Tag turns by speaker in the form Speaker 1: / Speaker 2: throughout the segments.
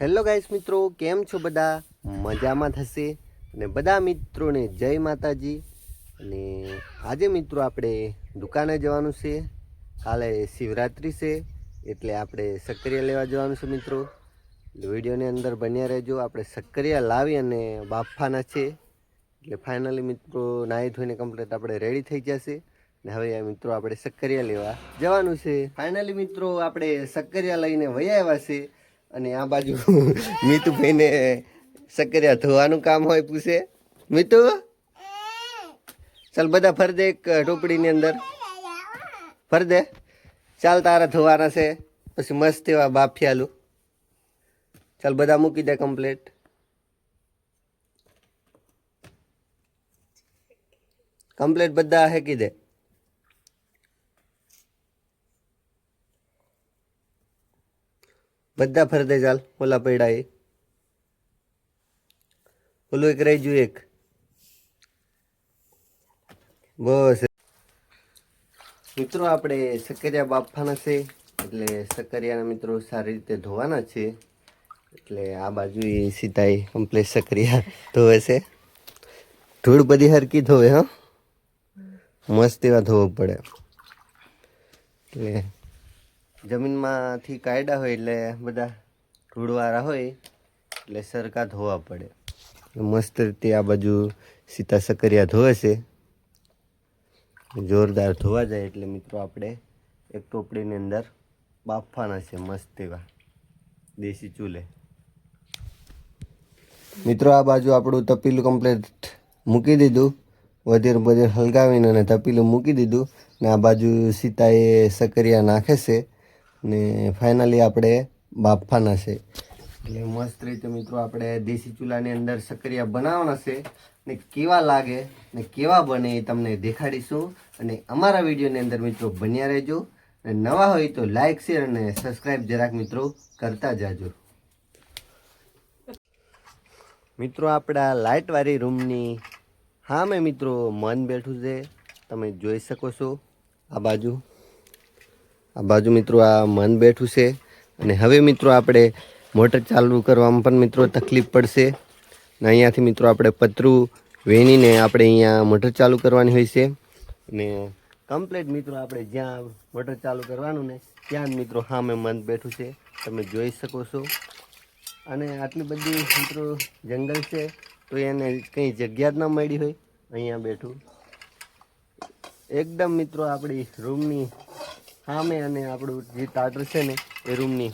Speaker 1: Hello guys મિત્રો, કેમ છો બધા? મજામાં થશે? અને બધા મિત્રોને જય માતાજી. અને આજે મિત્રો આપણે દુકાને જવાનું છે. કાલે શિવરાત્રિ છે, એટલે આપણે સક્રિયા લેવા જવાનું છે મિત્રો. વિડીયોની અંદર બન્યા રહેજો. આપણે સક્રિયા લાવી અને બાફાના છે. એટલે ફાઇનલી મિત્રો, નાહી ધોઈને કમ્પ્લીટ આપણે રેડી થઈ જશે. ને હવે મિત્રો આપણે સક્કરિયા લેવા જવાનું છે. ફાઇનલી મિત્રો, આપણે સક્કરિયા લઈને વયા આવ્યા છે. અને આ બાજુ મીતુભાઈને સક્કરિયા ધોવાનું કામ હોય પૂછે. મીતુ? ચાલ બધા ફર દે એક ટોપડીની અંદર. ફર દે ચાલ તારા ધોવાના છે. પછી મસ્ત એવા બાફિયાલું. ચાલ બધા મૂકી દે કમ્પ્લેટ કમ્પ્લેટ બધા હેકી દે. બધા ફરદે ચાલ, ઓલા પૈડા એ. ઓલું એક રહી ગયું એક. બસ. મિત્રો, આપણે સક્કરિયા બાફવાના છે, એટલે સક્કરિયાના મિત્રો સારી રીતે ધોવાના છે. એટલે આ બાજુ એ સીધા કમ્પ્લેટ સક્કરિયા ધોવે છે. ધૂળ બધી હરકી ધોવે, હા? મસ્ત એવા ધોવું પડે. એટલે જમીનમાંથી કાયડા હોય એટલે બધા ધૂળવાળા હોય એટલે સરકા ધોવા પડે. મસ્ત રીતે આ બાજુ સીતા સકરિયા ધોવે છે. જોરદાર ધોવા જાય એટલે મિત્રો આપણે એક ટોપડીની અંદર બાફવાના છે મસ્ત એવા દેશી ચૂલે. મિત્રો આ બાજુ આપણું તપેલું કમ્પ્લેટ મૂકી દીધું. વધેર બધેર હલગાવીને અને તપેલું મૂકી દીધું. ને આ બાજુ સીતાએ સકરિયા નાખે છે. ને ફાઇનલી આપણે બાફવાના છે. એટલે મસ્ત રીતે મિત્રો આપણે દેશી ચૂલાની અંદર સક્રિયા બનાવવાના છે ને કેવા લાગે ને કેવા બને એ તમને દેખાડીશું. અને અમારા વિડીયોની અંદર મિત્રો બન્યા રહેજો. અને નવા હોય તો લાઇક શેર અને સબસ્ક્રાઈબ જરાક મિત્રો કરતા જાજો. મિત્રો આપણા લાઇટવાળી રૂમની હા મેં મિત્રો મન બેઠું છે. તમે જોઈ શકો છો. આ બાજુ આ બાજુ મિત્રો આ મન બેઠું છે અને હવે મિત્રો આપણે મોટર ચાલુ કરવામાં પણ મિત્રો તકલીફ પડશે અને અહીંયાથી મિત્રો આપણે પતરું વેણીને આપણે અહીંયા મોટર ચાલુ કરવાની હોય છે અને કમ્પ્લીટ મિત્રો આપણે જ્યાં મોટર ચાલુ કરવાનું ને ત્યાં મિત્રો હા મેં મન બેઠું છે. તમે જોઈ શકો છો. અને આટલી બધી મિત્રો જંગલ છે તો એને કંઈ જગ્યા જ ના મળી હોય. અહીંયા બેઠું. એકદમ મિત્રો આપણી રૂમની સામે અને આપણું જે ટાટર છે ને, એ રૂમની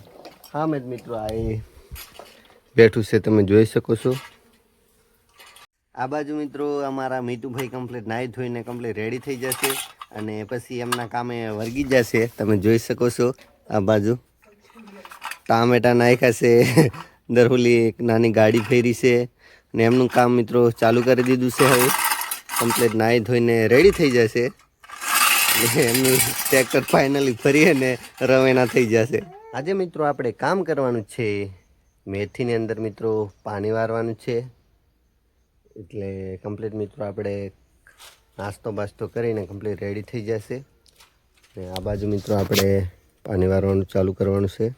Speaker 1: સામે જ મિત્રો આ એ બેઠું છે, તમે જોઈ શકો છો. આ બાજુ મિત્રો અમારા મીતુભાઈ કમ્પ્લીટ નાહી ધોઈને કમ્પ્લીટ રેડી થઈ જશે અને પછી એમના કામે વર્ગી જશે, તમે જોઈ શકો છો આ બાજુ. ટામેટા નાખ્યા છે, દરહોલી એક નાની ગાડી ફેરી છે અને એમનું કામ મિત્રો ચાલુ કરી દીધું છે હવે. કમ્પ્લીટ નાહી ધોઈને રેડી થઈ જશે. એમનું ટ્રેક્ટર ફાઇનલી ફરી અને રવેના થઈ જશે. આજે મિત્રો આપણે કામ કરવાનું છે. મેથીની અંદર મિત્રો પાણી વારવાનું છે. એટલે કમ્પ્લીટ મિત્રો આપણે નાસ્તો બાસ્તો કરીને કમ્પ્લીટ રેડી થઈ જશે. ને આ બાજુ મિત્રો આપણે પાણી વારવાનું ચાલુ કરવાનું છે.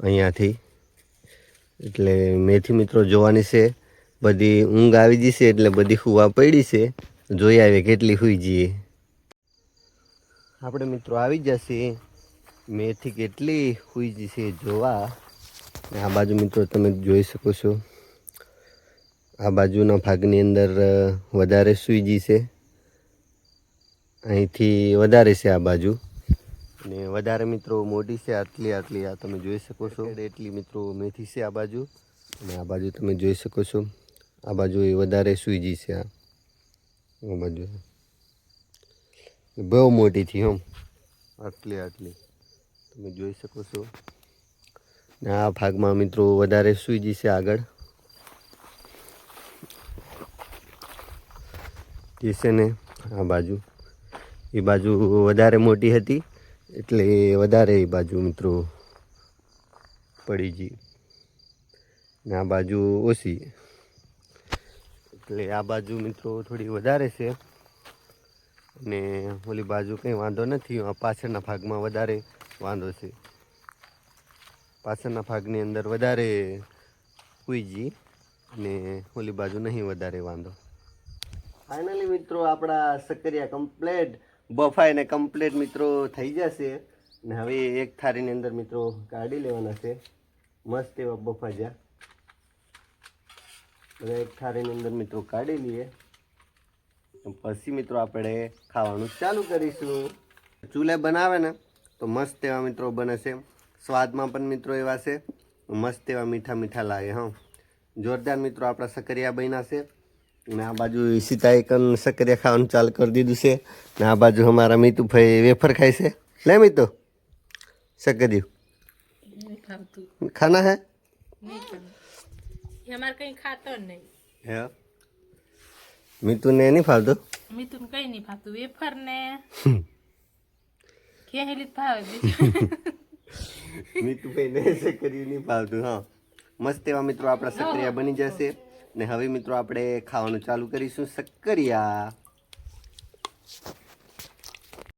Speaker 1: અહીંયાથી. એટલે મેથી મિત્રો જોવાની છે. બધી ઊંઘ આવી જશે એટલે બધી હુવા પડી છે. જોઈ આવે કેટલી હુઈ જઈએ. આપણે મિત્રો આવી જશે મેથી કેટલી હુઈ જશે જોવા. આ બાજુ મિત્રો તમે જોઈ શકો છો. આ બાજુના ભાગની અંદર વધારે સુઈજી છે. અહીંથી વધારે છે આ બાજુ. ને વધારે મિત્રો મોટી છે આટલી આટલી. આ તમે જોઈ શકો છો. એટલી મિત્રો મેથી છે આ બાજુ. અને આ બાજુ તમે જોઈ શકો છો. આ બાજુ એ વધારે સૂઈજી છે આ બાજુ. બહુ મોટી થી હમ આટલી આટલી. તમે જોઈ શકો છો. ને આ ભાગમાં મિત્રો વધારે સૂઈજી છે આગળ. જે છે ને આ બાજુ. એ બાજુ વધારે મોટી હતી, એટલે વધારે એ બાજુ મિત્રો પડી ગઈ. ને આ બાજુ ઓછી. એટલે આ બાજુ મિત્રો થોડી વધારે છે. અને ઓલી બાજુ કંઈ વાંધો નથી પાછળના ભાગમાં વધારે વાંધો છે. પાછળના ભાગની અંદર વધારે ઉઈજી અને ઓલી બાજુ નહીં વધારે વાંધો. ફાઇનલી મિત્રો, આપણા સક્કરિયા કમ્પ્લેટ બફાઈને કમ્પ્લેટ મિત્રો થઈ જશે. ને હવે એક થાળીની અંદર મિત્રો કાઢી લેવાના છે. મસ્ત એવા બફા જ્યાં બધા એક થાળીની અંદર મિત્રો કાઢી લઈએ. પછી મિત્રો આપણે ખાવાનું ચાલુ કરીશું. ચૂલે બનાવે ને તો મસ્ત એવા મિત્રો બને છે. સ્વાદમાં પણ મિત્રો એવા છે. મસ્ત એવા મીઠા મીઠા લાગે હા. જોરદાર મિત્રો આપણા સકરિયા બન્યા છે. અને આ બાજુ ઈશિતાએ કન સકરિયા ખાવાનું ચાલુ કરી દીધું છે. ને આ બાજુ અમારા મીતુભાઈ વેફર ખાય છે. લે મીતુ સકરિયું ખાના હે? હે? મીતુને નહીં ફાવતું?
Speaker 2: મિતુન કઈ નહીં ફાવતું. વેફર ને ખેહેલી ફાવે
Speaker 1: મીતુભાઈ ને સક્કરિયું નહીં ફાવતું હા. મસ્ત એવા મિત્રો આપણા સક્રિયા બની જશે. ને હવે મિત્રો આપણે ખાવાનું ચાલુ કરીશું. સક્કરિયા